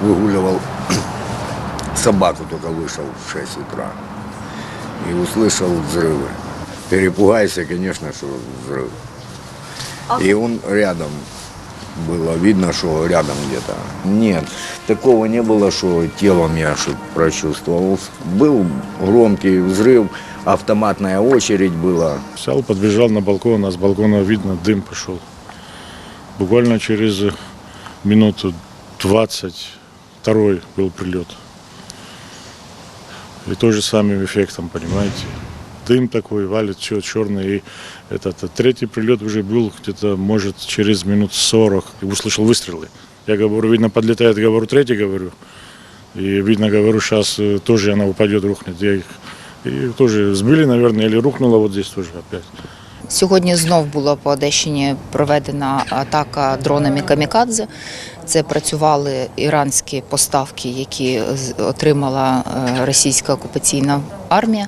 выгуливал собаку, только вышел в 6 утра. И услышал взрывы. Перепугайся, конечно, что взрыв. И он рядом. Было видно, что рядом где-то. Нет, такого не было, что телом я что прочувствовал. Был громкий взрыв, автоматная очередь была. Взял, подбежал на балкон, а с балкона видно, дым пошел. Буквально через минуту 20 второй был прилет. И тоже самым эффектом, понимаете. Дым такой, валит все черный. И этот а третий прилет уже был где-то, может, через минут 40. И услышал выстрелы. Я говорю, видно, подлетает, говорю, третий, говорю. И видно, говорю, сейчас тоже она упадет, рухнет. Я их и тоже сбили, наверное, или рухнула вот здесь тоже опять. Сьогодні знов була по Одещині проведена атака дронами камікадзе. Це працювали іранські поставки, які отримала е, російська окупаційна армія.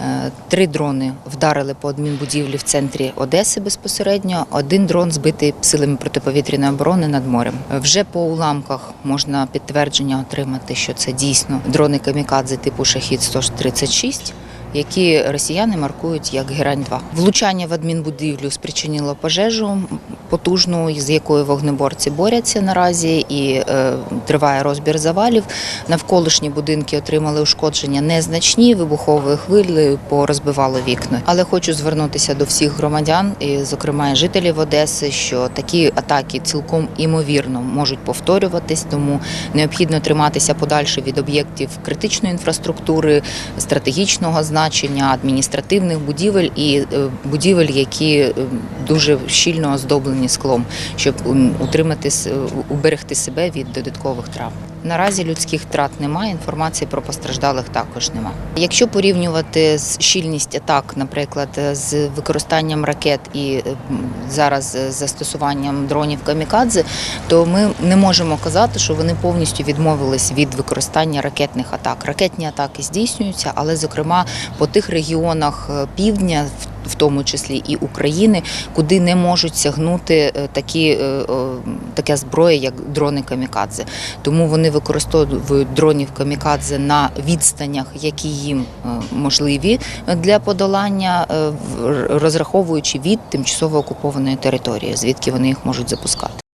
Е, Три дрони вдарили по адмінбудівлі в центрі Одеси безпосередньо. Один дрон збитий силами протиповітряної оборони над морем. Вже по уламках можна підтвердження отримати, що це дійсно дрони камікадзе типу Шахід 136 які росіяни маркують як герань 2 Влучання в адмінбудівлю спричинило пожежу потужну, з якою вогнеборці борються наразі, і е, триває розбір завалів. Навколишні будинки отримали ушкодження незначні, вибуховою хвилею порозбивало вікна. Але хочу звернутися до всіх громадян, і, зокрема жителів Одеси, що такі атаки цілком імовірно можуть повторюватись, тому необхідно триматися подальше від об'єктів критичної інфраструктури, стратегічного значення, адміністративних будівель і е, будівель, які е, дуже щільно оздоблені склом, щоб утримати с- уберегти себе від додаткових травм. Наразі людських втрат немає, інформації про постраждалих також немає. Якщо порівнювати з щільність атак, наприклад, з використанням ракет і е, зараз застосуванням дронів камікадзе, то ми не можемо казати, що вони повністю відмовились від використання ракетних атак. Ракетні атаки здійснюються, але зокрема по тих регіонах е, півдня, в- в тому числі і України, куди не можуть сягнути е, такі, е, е, така зброя, як дрони камікадзе. Тому вони використовують дронів камікадзе на відстанях, які їм е, можливі для подолання, розраховуючи від тимчасово окупованої території, звідки вони їх можуть запускати.